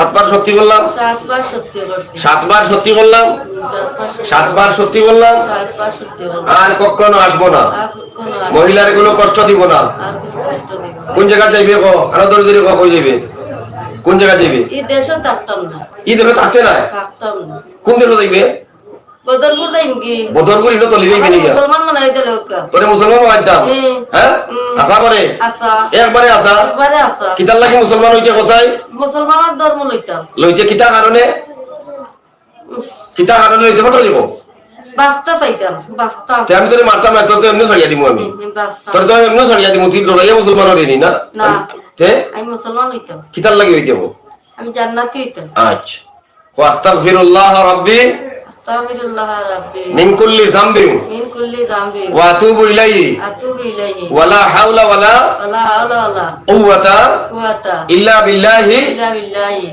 সাতবার সত্যি করলাম সাতবার সত্য করছি সাতবার সত্যি করলাম সাতবার সত্যি করলাম আর কখনো আসব না। মহিলার কোনো কষ্ট দিব না। কোনো জায়গা যাইবে ক? আরও দূরে দূরে ক কই যাইবে? কোন জায়গা যাইবে? এই দেশও থাকতাম না। ই দেশে থাকতে থাকতাম না। কোন দেশে যাইবে? বদরপুর যাইম কি? বদর করিল তো লিবে মুসলমান মনে হয় দিলে ওকা। তোরে মুসলমান বানাইতাম? হুম। হ্যাঁ? আশা করে? আসা একবারে আসা কিতার লাগি মুসলমান হইতে কসাই মুসলমানের ধর্ম লইতাম। লইতে কিতা কারণে কিতা কারণে লইতে ফটো দিব? বাস্তা চাইতাম বাস্তাম আমি তোরে মারতাম না তোর তো এমনি সরিয়া দিমু আমি। তোর তো এমনি সরিয়া দিমু তুই লড়াইয়া মুসলমান হইনি না? না। তে? আমি মুসলমান হইতাম। কিতার লাগি হইতে আমি জান্নাতি হইতাম। আচ্ছা। ওয়াস্তাগফিরুল্লাহ রাব্বি। মিন কুল্লি যামবিন। মিন কুল্লি যামবি ওয়া আতুবু ইলাইহি। আতুবু ইলাইহি। ওয়ালা হাওলা ওয়ালা ওয়ালা হাওলা ওয়ালা কুওয়াতা কুওয়াতা ইল্লা বিল্লাহি। ইল্লা বিল্লাহি।